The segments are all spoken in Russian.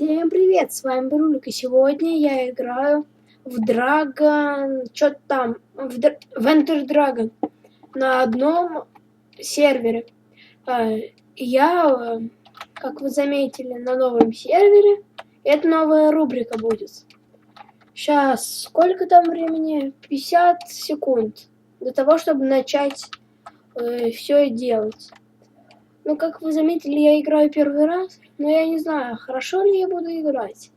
Всем привет, с вами Брулик, и сегодня я играю в Dragon, что там, в, Др... в Enter Dragon на одном сервере. А, Я, как вы заметили, на новом сервере, это новая рубрика будет. Сейчас, сколько там времени? 50 секунд для того, чтобы начать э, все делать. Ну, как вы заметили, я играю первый раз, но я не знаю, хорошо ли я буду играть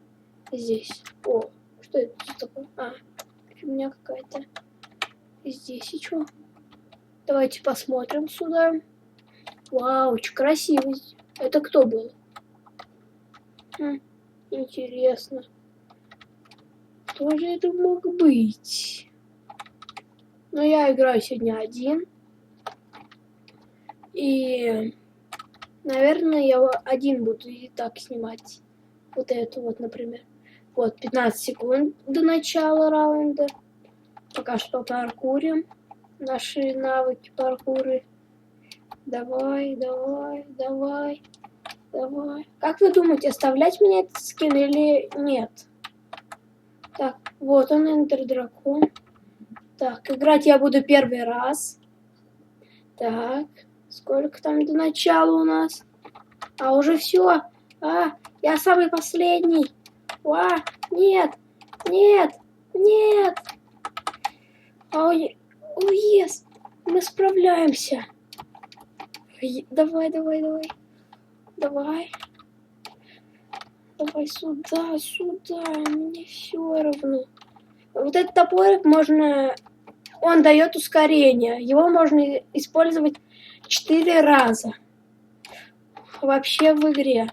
здесь. О, что это такое? А, фигня какая-то. Здесь и? Давайте посмотрим сюда. Вау, очень красиво. Это кто был? Хм, интересно. Кто же это мог быть? Ну, я играю сегодня один. И Наверное, я один буду и так снимать. Вот эту вот, например. Вот, 15 секунд до начала раунда. Пока что паркурим. Наши навыки паркуры. Давай, давай, давай, давай. Как вы думаете, оставлять мне этот скин или нет? Так, вот он, Эндер Дракон. Так, играть я буду первый раз. Так. Сколько там до начала у нас? А уже все. А, я самый последний. А, нет, нет, нет. Ой, о, ес, мы справляемся. Давай, давай, давай. Давай. Давай сюда, сюда. Мне все равно. Вот этот топорик можно... Он дает ускорение. Его можно использовать четыре раза. Вообще в игре.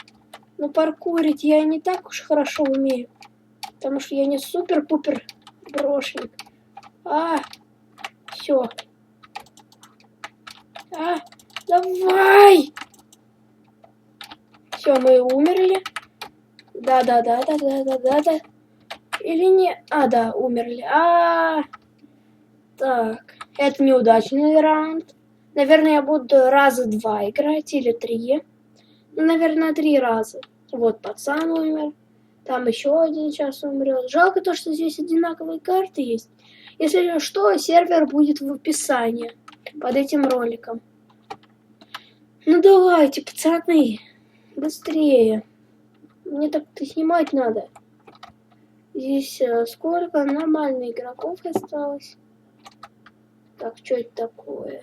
Но паркурить я не так уж хорошо умею. Потому что я не супер-пупер брошенник. А, все. А, давай! Все, мы умерли. Да, да, да, да, да, да, да, да. Или не? А, да, умерли. А, -а, -а. так. Это неудачный раунд. Наверное, я буду раза два играть или три. Ну, наверное, три раза. Вот пацан умер. Там еще один сейчас умрет. Жалко то, что здесь одинаковые карты есть. Если что, сервер будет в описании под этим роликом. Ну давайте, пацаны, быстрее. Мне так-то снимать надо. Здесь э, сколько нормальных игроков осталось? Так, что это такое?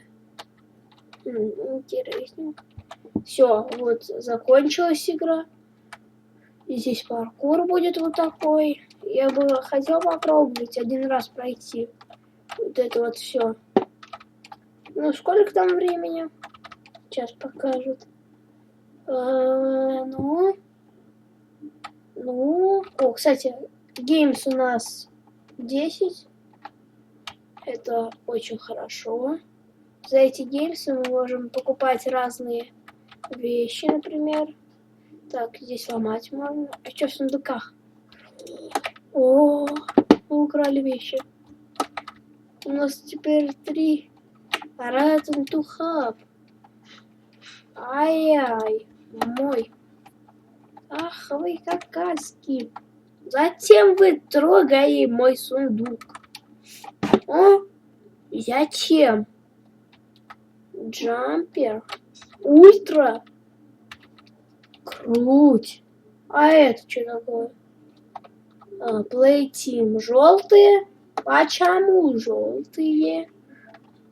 Интересненько. Все, вот закончилась игра. И здесь паркур будет вот такой. Я бы хотел попробовать один раз пройти. Вот это вот все. Ну, сколько там времени? Сейчас покажут. А, ну. Ну. О, кстати, геймс у нас 10. Это очень хорошо. За эти геймсы мы можем покупать разные вещи, например. Так, здесь ломать можно. А что в сундуках? О, мы украли вещи. У нас теперь три. Ратан тухаб. Ай-яй, мой. Ах, вы какаски. Затем вы трогаете мой сундук. О, зачем? Джампер. Ультра. Круть. А это что такое? А, Play Team. Желтые? Почему желтые?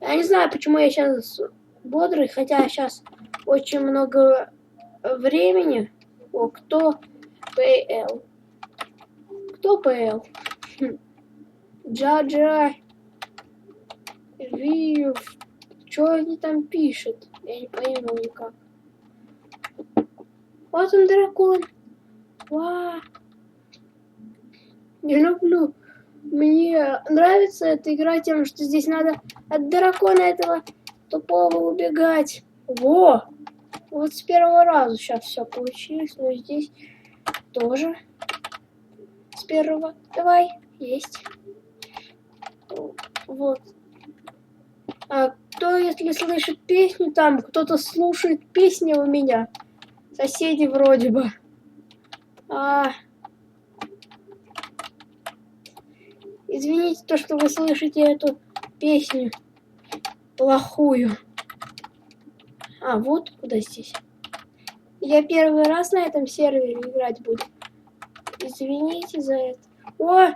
Я не знаю, почему я сейчас бодрый, хотя сейчас очень много времени. О, кто ПЛ? Кто ПЛ? Джаджа. Вив. Что они там пишут? Я не пойму никак. Вот он дракон. Ва. Не люблю. Мне нравится эта игра тем, что здесь надо от дракона этого тупого убегать. Во! Вот с первого раза сейчас все получилось, но здесь тоже с первого. Давай, есть. Вот. А кто, если слышит песню там, кто-то слушает песни у меня. Соседи вроде бы. А. Извините, то, что вы слышите эту песню плохую. А, вот куда здесь. Я первый раз на этом сервере играть буду. Извините за это. О!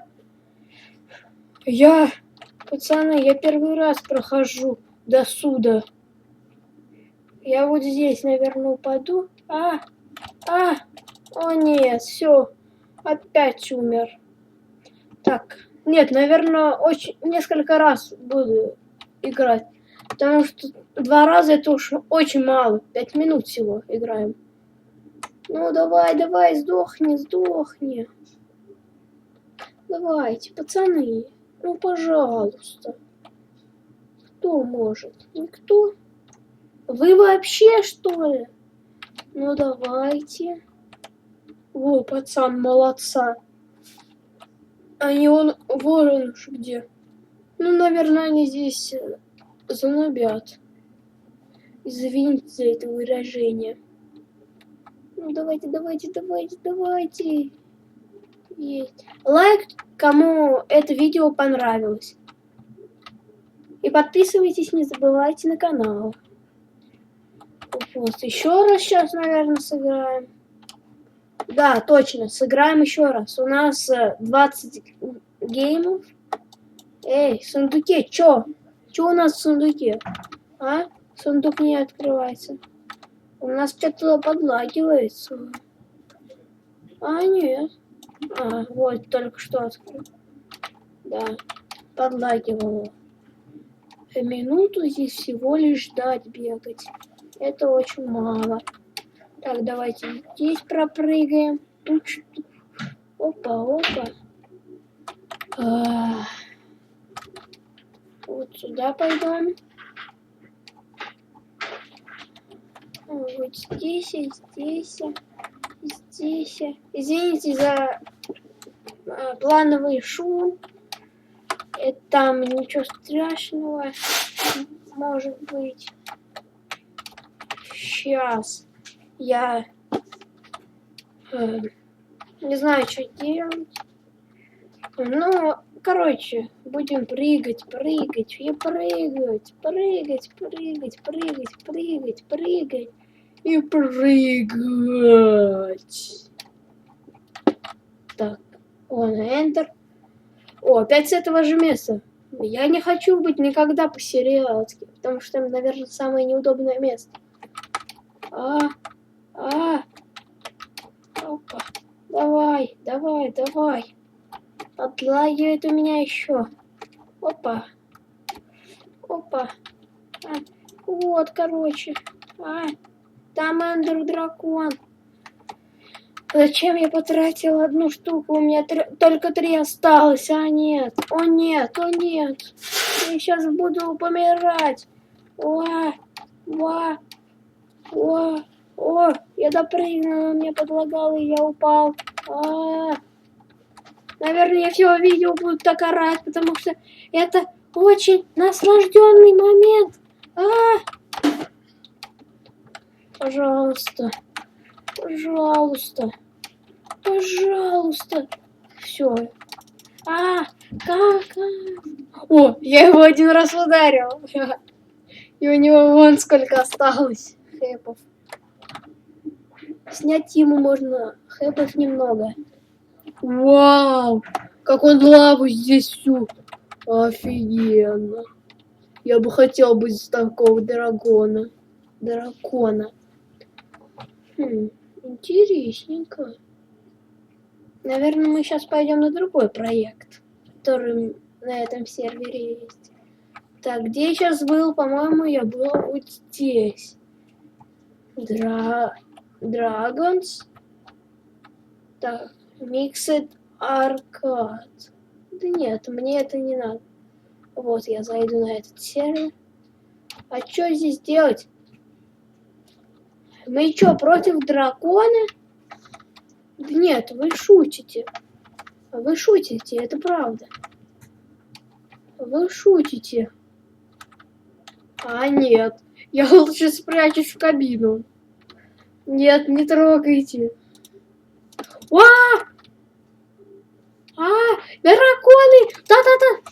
Я... Пацаны, я первый раз прохожу до суда. Я вот здесь, наверное, упаду. А! А! О нет, все. Опять умер. Так. Нет, наверное, очень несколько раз буду играть. Потому что два раза это уж очень мало. Пять минут всего играем. Ну, давай, давай, сдохни, сдохни. Давайте, пацаны. Ну, пожалуйста. Кто может? Никто? Вы вообще, что ли? Ну, давайте. О, пацан, молодца. А не он, вон он уж где. Ну, наверное, они здесь э, занобят. Извините за это выражение. Ну, давайте, давайте, давайте, давайте. Есть. Лайк, кому это видео понравилось. И подписывайтесь, не забывайте на канал. Вот, еще раз сейчас, наверное, сыграем. Да, точно, сыграем еще раз. У нас 20 э, геймов. Эй, сундуке, чё? Чё у нас в сундуке? А? Сундук не открывается. У нас что-то подлагивается. А, нет. А, вот, только что открыл. Да, подлагивало. Минуту здесь всего лишь ждать бегать. Это очень мало. Так, давайте здесь пропрыгаем. Опа, опа. А, вот сюда пойдем. Вот здесь, и здесь, и здесь. Извините за э, плановый шум. Это там ничего страшного. Может быть. Сейчас я э, не знаю, что делать. Ну, короче, будем прыгать, прыгать, и прыгать, прыгать, прыгать, прыгать, прыгать, прыгать и прыгать. Так, он Enter. О, опять с этого же места. Я не хочу быть никогда по-сериалски, потому что это, наверное, самое неудобное место. А, а, опа. Давай, давай, давай. Отлагивает у меня еще. Опа. Опа. А, вот, короче. А, там Эндер Дракон. Зачем я потратил одну штуку? У меня тр... только три осталось. А нет. О нет, о нет. Я сейчас буду помирать. О, о, о, о, я допрыгнул, мне подлагал, и я упал. А, -а, -а. Наверное, я все видео буду так орать, потому что это очень наслажденный момент. А, -а, -а. Пожалуйста. Пожалуйста. Пожалуйста. Все. А, как? О, я его один раз ударил. И у него вон сколько осталось хэпов. Снять ему можно хэпов немного. Вау! Как он лаву здесь всю. Офигенно. Я бы хотел быть с такого дракона. Дракона. Хм, интересненько. Наверное, мы сейчас пойдем на другой проект, который на этом сервере есть. Так, где я сейчас был? По-моему, я был вот здесь. Дра... Dragons. Так, Mixed Arcade. Да нет, мне это не надо. Вот, я зайду на этот сервер. А что здесь делать? Мы что, против дракона? Нет, вы шутите. Вы шутите, это правда. Вы шутите. А, нет. Я лучше спрячусь в кабину. Нет, не трогайте. Ва! А, драконы! Да-да-да!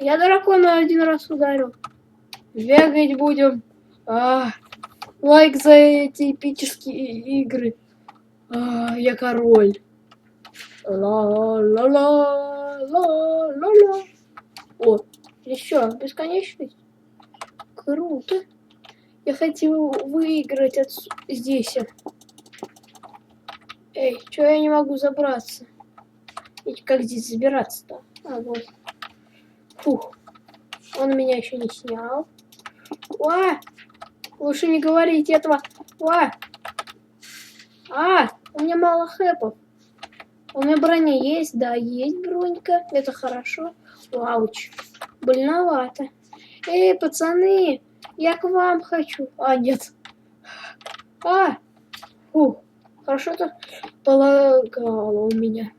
Я дракона один раз ударил. Бегать будем. А, лайк за эти эпические игры. А, я король. Ла-ла-ла-ла-ла-ла. О, еще бесконечность. Круто. Я хотел выиграть от... здесь. Эй, что я не могу забраться? И как здесь забираться-то? А, вот. Фух. Он меня еще не снял. Ва! Лучше не говорить этого. Ва! А, у меня мало хэпов. У меня броня есть, да, есть бронька. Это хорошо. Вауч. Больновато. Эй, пацаны, я к вам хочу. А, нет. А! Фух. Хорошо-то полагало у меня.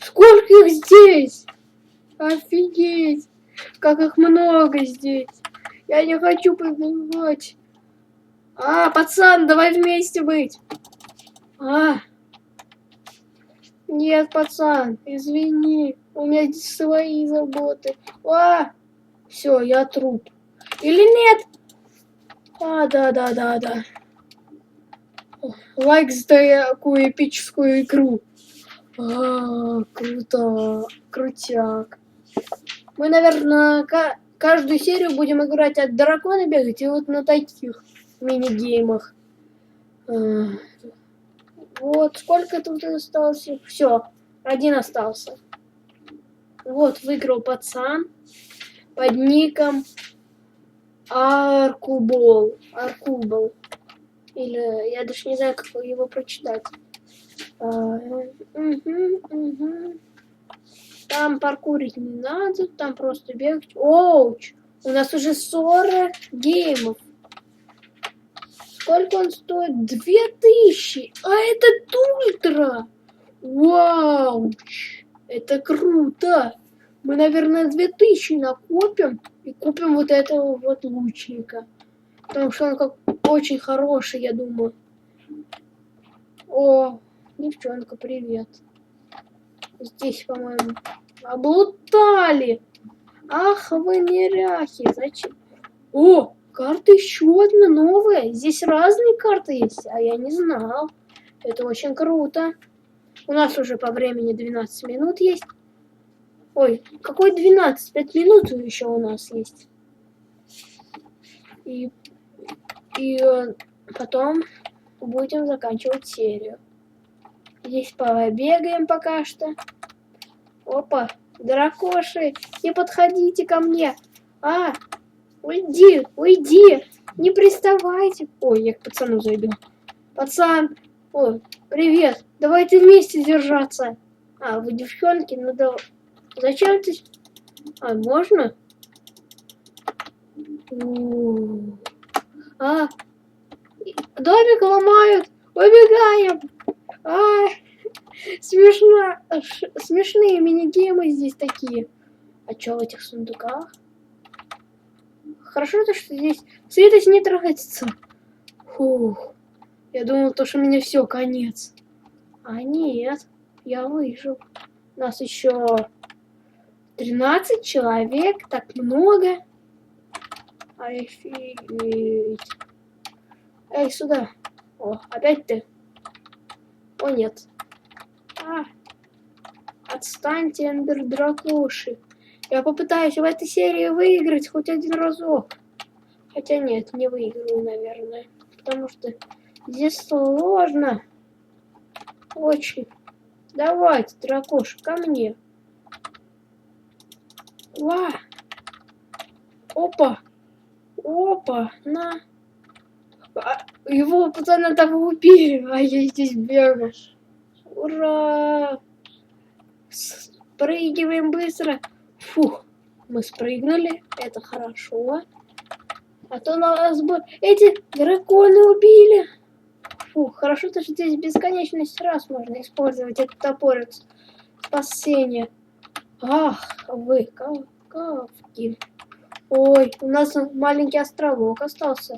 Сколько их здесь? Офигеть! Как их много здесь! Я не хочу побегать. А, пацан, давай вместе быть. А. Нет, пацан, извини. У меня здесь свои заботы. А. Все, я труп. Или нет? А, да, да, да, да. Лайк за такую эпическую игру. А, круто. Крутяк. Мы, наверное, каждую серию будем играть от дракона бегать и вот на таких мини-геймах. А, вот, сколько тут осталось? Все, один остался. Вот, выиграл пацан под ником Аркубол. Аркубол. Или я даже не знаю, как его прочитать. А, угу, угу. Там паркурить не надо, там просто бегать. Оуч! У нас уже 40 геймов. Сколько он стоит? 2000! А это ультра! Вау! Это круто! Мы, наверное, 2000 накопим и купим вот этого вот лучника. Потому что он как очень хороший, я думаю. О, девчонка, привет. Здесь, по-моему, облутали. Ах, вы неряхи, зачем? О, карта еще одна новая. Здесь разные карты есть, а я не знал. Это очень круто. У нас уже по времени 12 минут есть. Ой, какой 12? 5 минут еще у нас есть. И, и э, потом будем заканчивать серию. Здесь побегаем пока что. Опа, дракоши, не подходите ко мне. А, уйди, уйди, не приставайте. Ой, я к пацану зайду. Пацан, ой, привет, давайте вместе держаться. А, вы девчонки, ну да. Зачем ты... А, можно? А, домик ломают, убегаем. А, смешно, смешные мини-геймы здесь такие. А что в этих сундуках? Хорошо то, что здесь светость не тратится. Фух. Я думал, то, что у меня все, конец. А нет, я выжил. Нас еще 13 человек, так много. Офигеть. Эй, сюда. О, опять ты. О, нет. А, отстаньте, эндер дракоши. Я попытаюсь в этой серии выиграть хоть один разок. Хотя нет, не выиграю, наверное. Потому что здесь сложно. Очень. Давайте, дракоша, ко мне. Ва! Опа! Опа! На! А, его пацана того убили, а я здесь бегаю. Ура! Спрыгиваем быстро. Фух, мы спрыгнули, это хорошо. А то нас бы эти драконы убили. Фух, хорошо, что здесь бесконечность раз можно использовать этот топорец спасения. Ах, вы, кавки. Ой, у нас маленький островок остался.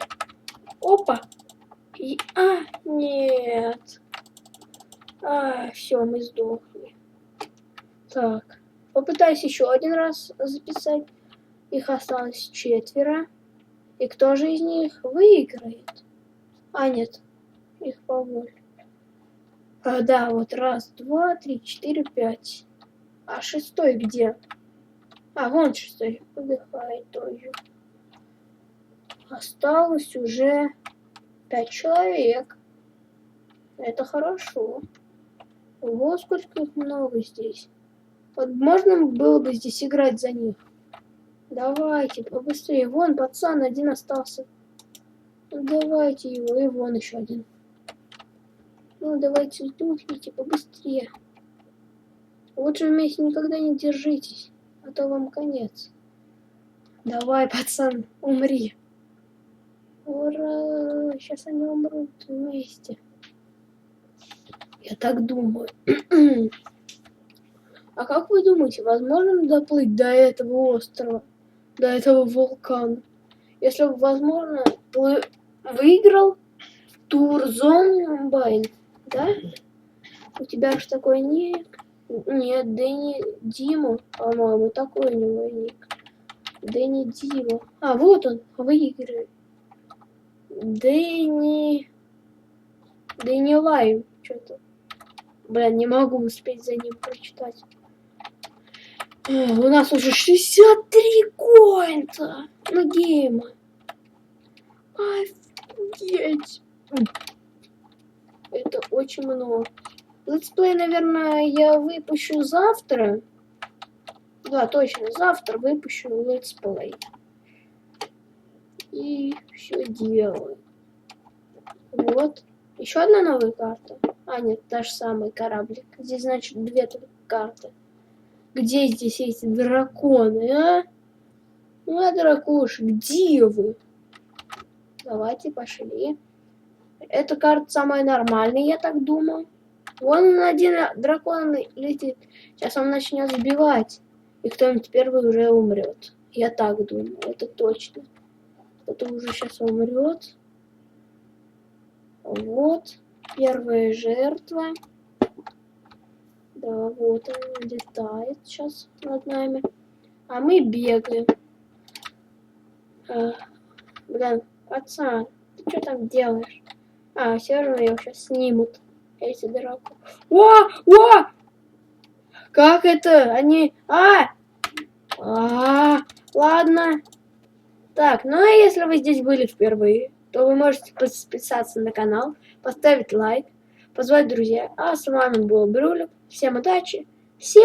Опа! И... А, нет. А, все, мы сдохли. Так, попытаюсь еще один раз записать. Их осталось четверо. И кто же из них выиграет? А, нет, их побольше. А, да, вот раз, два, три, четыре, пять. А шестой где? А, вон шестой подыхает тоже. Осталось уже пять человек. Это хорошо. Вот сколько их много здесь. Вот можно было бы здесь играть за них. Давайте, побыстрее. Вон, пацан один остался. Ну, давайте его, и вон еще один. Ну, давайте сдохните побыстрее. Лучше вместе никогда не держитесь, а то вам конец. Давай, пацан, умри. Ура! Сейчас они умрут вместе. Я так думаю. а как вы думаете, возможно доплыть до этого острова? До этого вулкана? Если бы, возможно, вы выиграл тур Зомбайн, да? У тебя же такой ник. Нет, Дэнни Дима, по-моему, такой у него ник. Дэнни Дима. А, вот он, выигрывает. Дэнни... Дэнни Лайм, что-то. Блин, не могу успеть за ним прочитать. У нас уже 63 коинта на гейма. Офигеть. Это очень много. Летсплей, наверное, я выпущу завтра. Да, точно, завтра выпущу летсплей. И все делаю. Вот. Еще одна новая карта. А, нет, та же самая кораблик. Здесь, значит, две карты. Где здесь эти драконы, а? Ну, а дракоши, где вы? Давайте, пошли. Эта карта самая нормальная, я так думаю. Вон один дракон летит. Сейчас он начнет сбивать. И кто-нибудь первый уже умрет. Я так думаю, это точно. Кто-то уже сейчас умрет. Вот. Первая жертва. Да, вот он летает сейчас над нами. А мы бегаем. А, блин, пацан, ты что там делаешь? А, все его сейчас снимут. Эти драку. О! О! Как это? Они... А! А, ладно. Так, ну а если вы здесь были впервые, то вы можете подписаться на канал, поставить лайк, позвать друзья. А с вами был Брюлик. Всем удачи. Всем